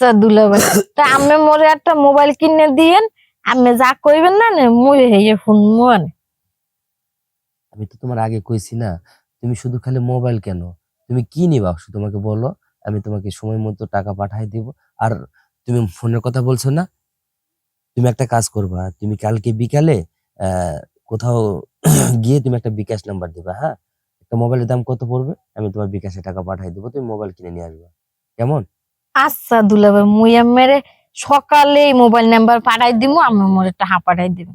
আচ্ছা দুলাভাই তা আমি মোরে একটা মোবাইল কিনে দিয়েন আমি যা কইবেন না নে, মুই হেয়ে ফোন মুয়ানে। আমি তো তোমার আগে কইছি না, তুমি শুধু খালি মোবাইল কেন? তুমি কি নিবা শুধু তোমাকে বলো, আমি তোমাকে সময় মতো টাকা পাঠাই দিব। আর তুমি ফোনের কথা বলছো না? তুমি একটা কাজ করবা, তুমি কালকে বিকালে কোথাও গিয়ে তুমি একটা বিকাশ নাম্বার দিবা হ্যাঁ? একটা মোবাইলের দাম কত পড়বে? আমি তোমার বিকাশে টাকা পাঠাই দিব, তুমি মোবাইল কিনে নিয়ে আসবা। কেমন? আচ্ছা দুলাভাই মুই আমেরে সকালে মোবাইল নাম্বার পাঠাই দিব আমি মোরে টাকা পাঠাই দিব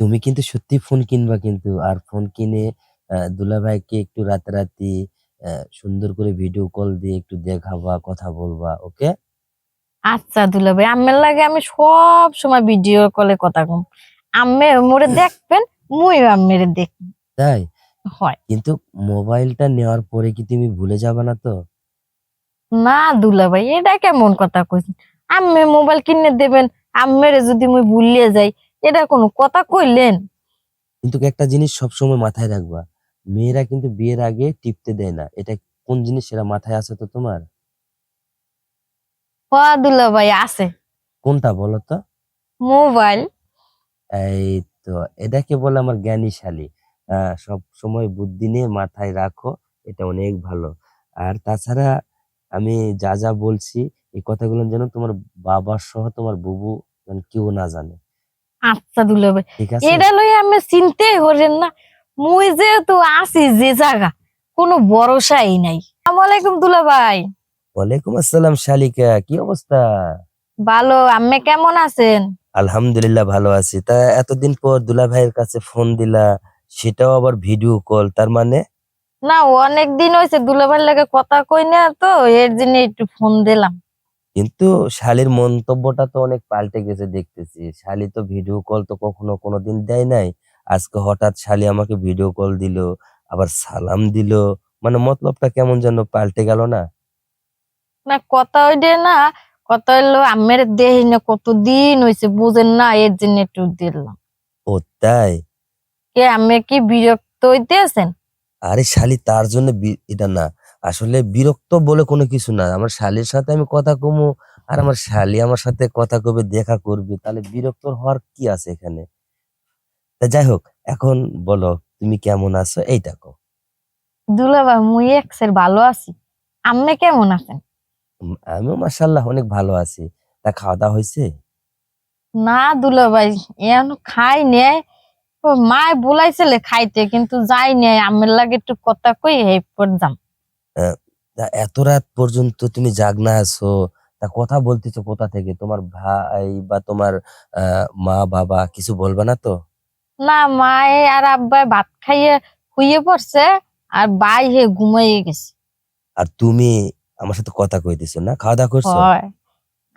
তুমি কিন্তু সত্যি ফোন কিনবা কিন্তু আর ফোন কিনে আহ, দুলাভাইকে একটু রাতারাতি সুন্দর করে ভিডিও কল দিয়ে একটু দেখাবা কথা বলবা ওকে আচ্ছা দুলাভাই আমের লাগে আমি সব সময় ভিডিও কলে কথা কম। আম্মে মোরে দেখবেন মুই আমেরে দেখ তাই? হয়। কিন্তু মোবাইলটা নেওয়ার পরে কি তুমি ভুলে যাবে না তো? না দুলা ভাই এটা কেমন কথা কইছেন? আম্মে মোবাইল কিনে দেবেন আম্মেরে যদি মুই ভুলিয়ে যাই এটা কোনো কথা কইলেন? কিন্তু একটা জিনিস সবসময় মাথায় রাখবা মেয়েরা কিন্তু বিয়ের আগে টিপতে দেয় না এটা কোন জিনিস সেটা মাথায় আছে তো তোমার? হ দুলাভাই আছে। কোনটা বলো তো? মোবাইল। এই তো এটাকে বলে আমার জ্ঞানীশালী আহ সব সময় বুদ্ধি নিয়ে মাথায় রাখো এটা অনেক ভালো। আর তাছাড়া আমি যা যা বলছি এই কথাগুলো যেন তোমার বাবা সহ তোমার বুবু যেন কেউ না জানে। আচ্ছা দুলাভাই ঠিক আছে? এটা লই আমি চিনতেই হরেন না মুই যেহেতু আছি যে জায়গা কোনো ভরসাই নাই। আসসালামু আলাইকুম দুলাভাই ওয়ালাইকুম আসসালাম শালিকা কি অবস্থা? ভালো আম্মে কেমন আছেন? আলহামদুলিল্লাহ ভালো আছি। তা এতদিন পর দুলা ভাইয়ের কাছে ফোন দিলা সেটাও আবার ভিডিও কল তার মানে? না অনেক দিন হয়েছে দুলাভাইয়ের লাগে কথা কই না তো এর জন্য একটু ফোন দিলাম। কিন্তু শালির মন্তব্যটা তো অনেক পাল্টে গেছে দেখতেছি। শালি তো ভিডিও কল তো কখনো কোনোদিন দেয় নাই। আজকে হঠাৎ শালি আমাকে ভিডিও কল দিল আবার সালাম দিল। মানে মতলবটা কেমন যেন পাল্টে গেল না। না কথা ওইডে না কথা হইল আম্মের দেহি না কতদিন হয়েছে বুঝেন না এর জন্য একটু দিলাম। ও তাই? কে আম্মে কি বিরক্ত হইতে আছেন আরে শালি তার জন্য এটা না। আসলে বিরক্ত বলে কোনো কিছু না। আমার শালির সাথে আমি কথা কমু আর আমার শালি আমার সাথে কথা কবে দেখা করবে? তাহলে বিরক্ত হওয়ার কি আছে এখানে? তা যাই হোক এখন বলো তুমি কেমন আছো? এইটা কো দুলাভাই মুই এক্সের ভালো আছি। আম্মে কেমন আছেন? আমিও মাসাল্লাহ অনেক ভালো আছি। তা খাওয়া দাওয়া হয়েছে না দুলাভাই এখন খাই নে ও মায় বলাইছিলে খাইতে কিন্তু যাই নে আমের লাগে একটু কথা কই পর এত রাত পর্যন্ত তুমি জাগনা আছো তা কথা বলতেছো কোথা থেকে? তোমার ভাই বা তোমার মা বাবা কিছু বলবে না তো? না মায়ে আর আব্বাই ভাত খাইয়ে শুয়ে পড়ছে আর বাই হে ঘুমাইয়ে গেছে। আর তুমি আমার সাথে কথা কইতেছো না? খাওয়া দাওয়া করছ?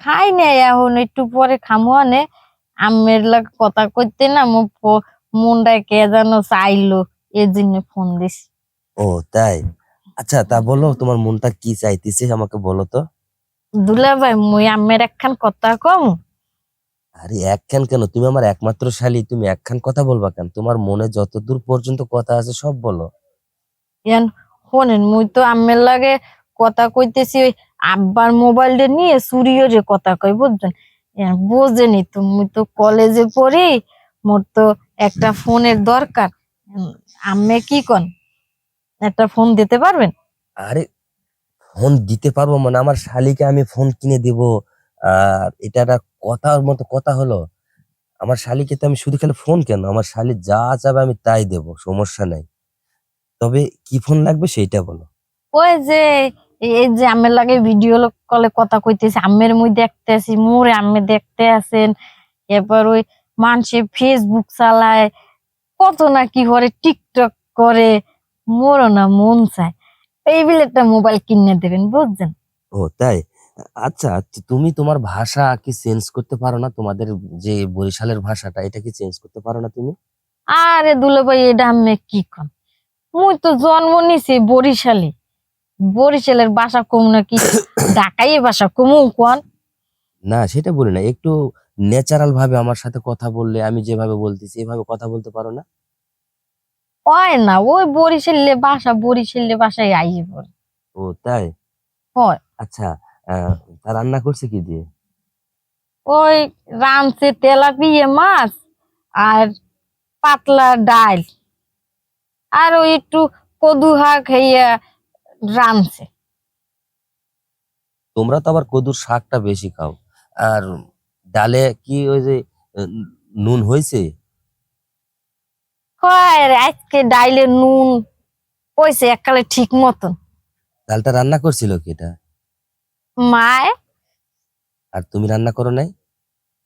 খাই নাই এখন একটু পরে খামো আনে। আমের লাগে কথা কইতে না মো মনটায় কে যেন চাইলো এর জন্য ফোন দিছি। ও তাই? আচ্ছা তা বলো তোমার মনটা কি চাইতেছে আমাকে বলো তো। দুলা ভাই মুই আমের একখান কথা কম? আরে একখান কেন? তুমি আমার একমাত্র শালী তুমি একখান কথা বলবা কেন? তোমার মনে যত দূর পর্যন্ত কথা আছে সব বলো। ইয়ান শোনেন মুই তো আমের লাগে কথা কইতেছি ওই আব্বার মোবাইলটা নিয়ে চুরিও যে কথা কই বুঝছেন? বোঝেনি তো মুই তো কলেজে পড়ি মোর তো একটা ফোনের দরকার। আম্মে কি কন? একটা ফোন দিতে পারবেন? আরে ফোন দিতে পারব মানে আমার শালিকে আমি ফোন কিনে দিব। আর এটা একটা কথার মতো কথা হলো আমার শালিকে তো আমি শুধু খালি ফোন কেন? আমার শালি যা চাবে আমি তাই দেব সমস্যা নাই। তবে কি ফোন লাগবে সেইটা বলো। ওই যে এই- যে আমের লাগে ভিডিও কলে কথা কইতেছি আমের মুই দেখতে আছি মোরে আম্মে দেখতে আছেন। এরপর ওই মানুষে ফেসবুক চালায় কত না কি করে টিকটক করে মোরও না মন চায়। এই বিলে একটা মোবাইল কিনে দেবেন বুঝছেন? ও তাই? আচ্ছা তুমি তোমার ভাষা কি চেঞ্জ করতে পারো না? তোমাদের যে বরিশালের ভাষাটা এটা কি চেঞ্জ করতে পারো না তুমি? আরে দুলো ভাই এটা আম্মে কি কন মুই তো জন্ম নিছি বরিশালে। বরিশালের বাসা কম নাকি ঢাকাই বাসা কমু কন? না সেটা বলি না। একটু ন্যাচারাল ভাবে আমার সাথে কথা বললে আমি যেভাবে বলতেছি এভাবে কথা বলতে পারো না? হয় না ওই বরিশালে বাসা বরিশালে বাসায় আইয়ে পড়ে ও তাই? হয়। আচ্ছা আহ, তা রান্না করছে কি দিয়ে? ওই রানছে তেলাপিয়া মাছ আর পাতলা ডাল। আর ওই একটু কদু শাক হইয়া রানছে তোমরা তো আবার কদুর শাকটা বেশি খাও। আর ডালে কি ওই যে নুন হয়েছে হয় আজকে ডাইলে নুন এককালে ঠিক মতন। ডালটা রান্না করছিল কি এটা? মায়? আর তুমি রান্না করো নাই?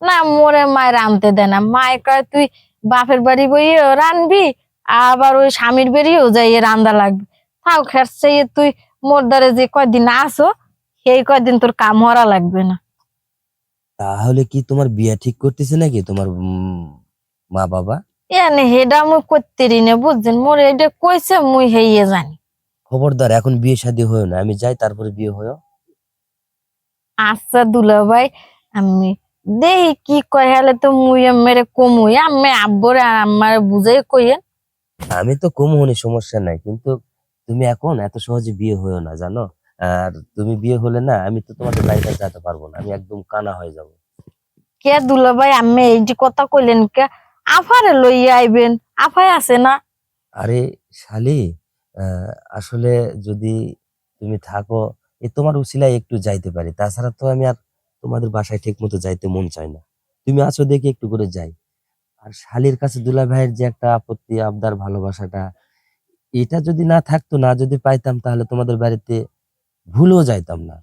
না মোরে মায় দেয় না। মায় কয় তুই বাপের বাড়ি বইয়ে রানবি আবার ওই স্বামীর বেরিয়েও যাইয়ে রান্দা লাগবে। তাও খেরছে তুই মোর দ্বারে যে কয়দিন আসো সেই কয়দিন তোর কাম হরা লাগবে না। তাহলে কি তোমার বিয়ে ঠিক করতেছে নাকি তোমার মা বাবা? এনে হেডা মুই করতে না বুঝছেন? মোর এটা কইছে মুই হেইয়ে জানি। খবরদার এখন বিয়ে শাদী হয়েও না। আমি যাই তারপরে বিয়ে হয়েও। আচ্ছা দুলা ভাই আমি দেখি কি কয় হেলে তো মুই মেরে কমুই। আমি আব্বরে আর আমার বুঝাই কইয়েন। আমি তো কম হনি সমস্যা নাই। কিন্তু তুমি এখন এত সহজে বিয়ে হয়েও না জানো? আর তুমি বিয়ে হলে না আমি তো তোমাদের বাড়িতে যেতে পারব না আমি একদম কানা হয়ে যাব। কে দুলা ভাই আমি এই যে কথা কইলেন কে আফারে লইয়া আইবেন আফায় আছে না? আরে শালি আসলে যদি তুমি থাকো এ তোমার উসিলায় একটু যাইতে পারি তাছাড়া তো আমি আর তোমাদের বাসায় ঠিক মতো যাইতে মন চায় না। তুমি আছো দেখে একটু করে যাই। আর শালির কাছে দুলা ভাইয়ের যে একটা আপত্তি আবদার ভালোবাসাটা এটা যদি না থাকতো না যদি পাইতাম তাহলে তোমাদের বাড়িতে ভুলেও যাইতাম না।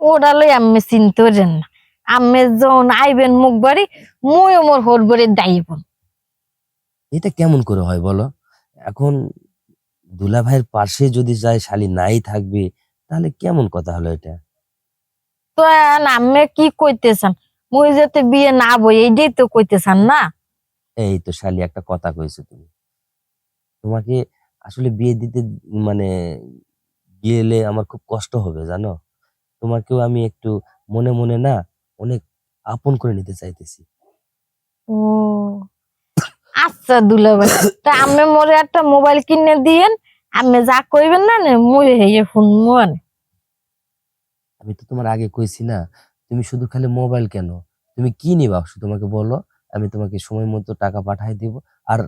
ওটা লই আমি চিনতে পারেন না। আমি যখন আইবেন মুখ বাড়ি মুই মোর হোর বাড়ি দাইব। এটা কেমন করে হয় বলো? এখন দুলা ভাইয়ের পাশে যদি যায় শালি নাই থাকবে তাহলে কেমন কথা হলো এটা? তো আমি কি কইতেছেন? মুই যাতে বিয়ে না বই এইটাই তো কইতেছেন না? এই তো শালি একটা কথা কইছো তুমি। তোমাকে আসলে বিয়ে দিতে মানে গেলে আমার খুব কষ্ট হবে জানো? তোমাকেও আমি একটু মনে মনে না অনেক আপন করে নিতে চাইতেছি। ও। আচ্ছা দুলা তা আমি মোরে একটা মোবাইল কিনে দিয়েন আমি যা কইবেন না নে মুই হেয়ে ফোন মুয়ান আমি তো তোমার আগে কইছি না তুমি শুধু খালি মোবাইল কেন? তুমি কি নিবা শুধু তোমাকে বলো আমি তোমাকে সময় মতো টাকা পাঠাই দিব। আর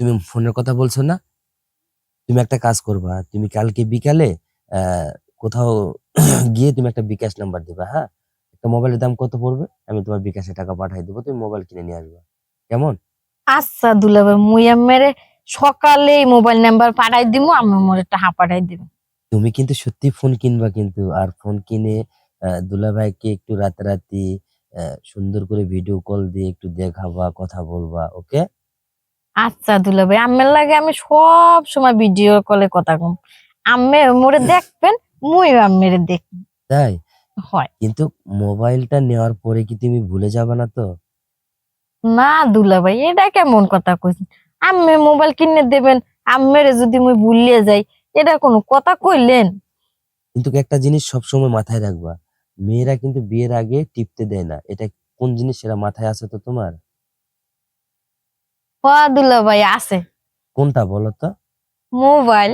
তুমি ফোনের কথা বলছো না? তুমি একটা কাজ করবা তুমি কালকে বিকালে কোথাও গিয়ে তুমি একটা বিকাশ নাম্বার দিবা হ্যাঁ? একটা মোবাইলের দাম কত পড়বে? আমি তোমার বিকাশে টাকা পাঠাই দিব তুমি মোবাইল কিনে নিয়ে আসবা। কেমন? আচ্ছা দুলা ভাই মুই মেরে সকালে মোবাইল নাম্বার পাঠাই দিমু আমি মোরে টাকা পাঠাই দিব তুমি কিন্তু সত্যি ফোন কিনবা কিন্তু আর ফোন কিনে দুলাভাইকে একটু রাতারাতি সুন্দর করে ভিডিও কল দিয়ে একটু দেখাবা কথা বলবা ওকে আচ্ছা দুলা ভাই আমের লাগে আমি সব সময় ভিডিও কলে কথা কম। আম্মে মোরে দেখবেন মুই আম্মেরে দেখ তাই? হয়। কিন্তু মোবাইলটা নেওয়ার পরে কি তুমি ভুলে যাবে না তো? না দুলা ভাই এটা কেমন কথা কইছেন? আম্মে মোবাইল কিনে দেবেন আম্মেরে যদি মুই ভুলিয়ে যাই এটা কোনো কথা কইলেন? কিন্তু একটা জিনিস সবসময় মাথায় রাখবা মেয়েরা কিন্তু বিয়ের আগে টিপতে দেয় না। এটা কোন জিনিস সেটা মাথায় আছে তো তোমার? হ দুলা ভাই আছে। কোনটা বলো তো? মোবাইল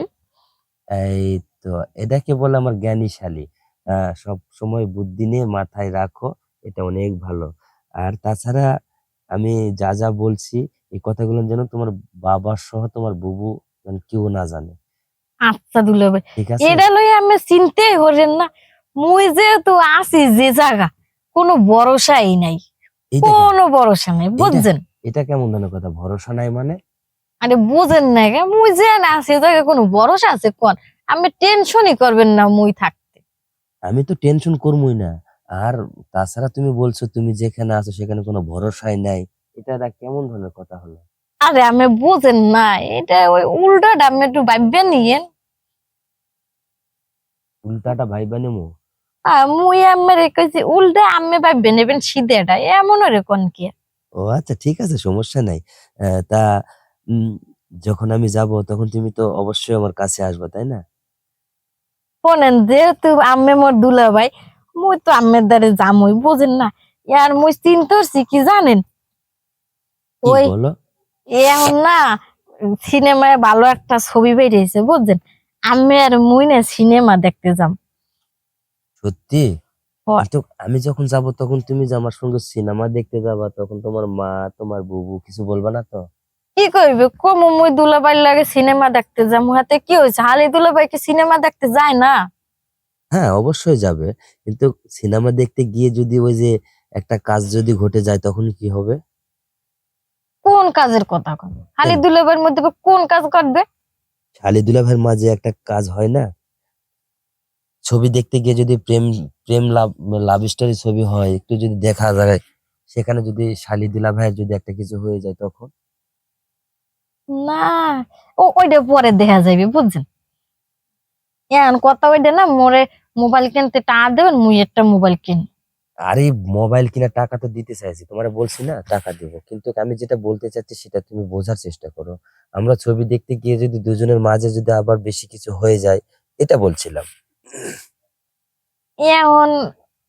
এই তো এটাকে বলে আমার জ্ঞানীশালী সব সময় বুদ্ধি নিয়ে মাথায় রাখো এটা অনেক ভালো। আর তাছাড়া আমি যা যা বলছি এই কথাগুলো যেন তোমার বাবা সহ তোমার বুবু যেন কেউ না জানে। আচ্ছা দুলা ভাই। এটা লই আমি চিনতেই হরেন না। মুই যেহেতু আছি যে জায়গা কোনো ভরসাই নাই। কোনো ভরসা নাই বুঝছেন? এটা কেমন ধরনের কথা ভরসা নাই মানে? আরে বুঝেন না কে মুই যে না আছি জায়গায় কোনো ভরসা আছে? কোন? আমি টেনশনই করবেন না মুই থাকতে। আমি তো টেনশন করবই না। আর তাছাড়া তুমি বলছো তুমি যেখানে আছো সেখানে কোনো ভরসাই নাই। এটা একটা কেমন ধরনের কথা হলো? আরে আমি বুঝেন না এটা ওই উল্টাটা আমি একটু ভাববে নিয়েন উল্টাটা ভাইবা নেমো? মুই আমার কইছি উল্টা আমি ভাববে নেবেন সিধেটা এমন ওরে কোন কি? ও আচ্ছা ঠিক আছে সমস্যা নাই। তা যখন আমি যাব তখন তুমি তো অবশ্যই আমার কাছে আসবে তাই না? শোনেন যেহেতু আমি মোর দুলা ভাই মুই তো দ্বারে জামুই বুঝেন না? ইয়ার মুই কি জানেন? ওই এখন না সিনেমায় ভালো একটা ছবি বেরিয়েছে বুঝছেন আমি আর মুই না সিনেমা দেখতে যাম। সত্যি? আমি যখন যাব তখন তুমি যে আমার সঙ্গে সিনেমা দেখতে যাবা তখন তোমার মা তোমার বুবু কিছু বলবা না তো? কি করবে কম মুই দুলাভাই লাগে সিনেমা দেখতে যাব। হাতে কি হয়েছে হালি দুলাভাই কি সিনেমা দেখতে যায় না? হ্যাঁ অবশ্যই যাবে। কিন্তু সিনেমা দেখতে গিয়ে যদি ওই যে একটা কাজ যদি ঘটে যায় তখন কি হবে? কোন কাজের কথা কন হালি কেন? দুলাভাইয়ের মধ্যে আবার কোন কাজ করবে শালিদুলা ভাইয়ের মাঝে একটা কাজ হয় না? ছবি দেখতে গিয়ে যদি প্রেম প্রেম লাভ লাভ স্টোরি ছবি হয় একটু যদি দেখা যায় সেখানে যদি শালিদুলা ভাইয়ের যদি একটা কিছু হয়ে যায় তখন? না ও ওইটা পরে দেখা যাবে বুঝছেন? এখন কথা ওইটা না মোরে মোবাইল কিনতে টাকা দেবেন মুই একটা মোবাইল কিন। আরে মোবাইল কিনা টাকা তো দিতে চাইছি তোমার বলছি না টাকা দেবো। কিন্তু আমি যেটা বলতে চাচ্ছি সেটা তুমি বোঝার চেষ্টা করো। আমরা ছবি দেখতে গিয়ে যদি দুজনের মাঝে যদি আবার বেশি কিছু হয়ে যায় এটা বলছিলাম। এখন